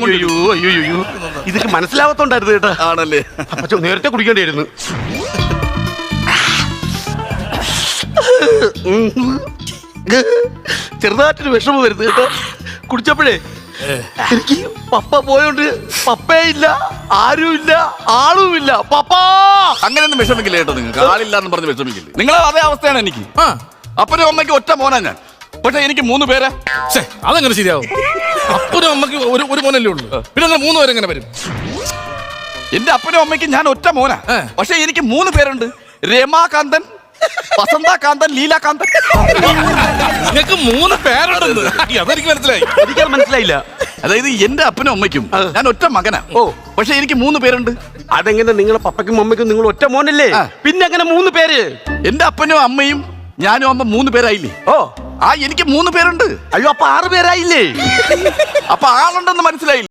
കൊണ്ട് അയ്യോ അയ്യോ അയ്യോ ഇതൊക്കെ മനസ്സിലാവത്തോണ്ടായിരുന്നു കേട്ടോ. ആണല്ലേ. അപ്പൊ നേരത്തെ കുടിക്കേണ്ടിയിരുന്നു ചെറുതായിട്ടൊരു വിഷമം വരുന്നു കേട്ടോ. കുടിച്ചപ്പോഴേ എനിക്ക് പപ്പ പോയോണ്ട് പപ്പേ ഇല്ല ആരും ഇല്ല ആളും ഇല്ല. പപ്പാ! അങ്ങനെയൊന്നും വിഷമിക്കില്ല കേട്ടോ നിങ്ങൾക്ക്? ആളില്ല എന്ന് പറഞ്ഞ് വിഷമിക്കില്ല? നിങ്ങൾ അതേ അവസ്ഥയാണ് എനിക്ക്. അപ്പനും അമ്മയ്ക്ക് ഒറ്റ മോനാ ഞാൻ. പക്ഷെ എനിക്ക് മൂന്ന് പേരെ. അതെങ്ങനെ ശരിയാവും. അപ്പനും അമ്മയ്ക്ക് ഒരു ഒരു മോനല്ലേ ഉള്ളൂ. പിന്നെ നിങ്ങൾ മൂന്ന് പേരെങ്ങനെ വരും? എന്റെ അപ്പനും അമ്മയ്ക്കും ഞാൻ ഒറ്റ മോനാ. പക്ഷെ എനിക്ക് മൂന്ന് പേരുണ്ട്. രമാകാന്തൻ വസന്തകാന്തൻ ലീലാകാന്തൻ. നിങ്ങൾക്ക് മൂന്ന് പേരുണ്ട് അതെനിക്ക് മനസ്സിലായി. എനിക്ക് മനസ്സിലായില്ല. അതായത് എന്റെ അപ്പനും അമ്മയ്ക്കും ഞാൻ ഒറ്റ മകനാ. ഓ. പക്ഷെ എനിക്ക് മൂന്ന് പേരുണ്ട്. അതെങ്ങനെ നിങ്ങളെ പപ്പയ്ക്കും അമ്മയ്ക്കും നിങ്ങൾ ഒറ്റ മോനല്ലേ. പിന്നെ അങ്ങനെ മൂന്ന് പേര്? എന്റെ അപ്പനും അമ്മയും ഞാനും അമ്മ മൂന്ന് പേരായില്ലേ? ഓ. ആ എനിക്ക് മൂന്ന് പേരുണ്ട്. അയ്യോ അപ്പൊ ആറ് പേരായില്ലേ? അപ്പൊ ആളുണ്ടെന്ന് മനസ്സിലായില്ല?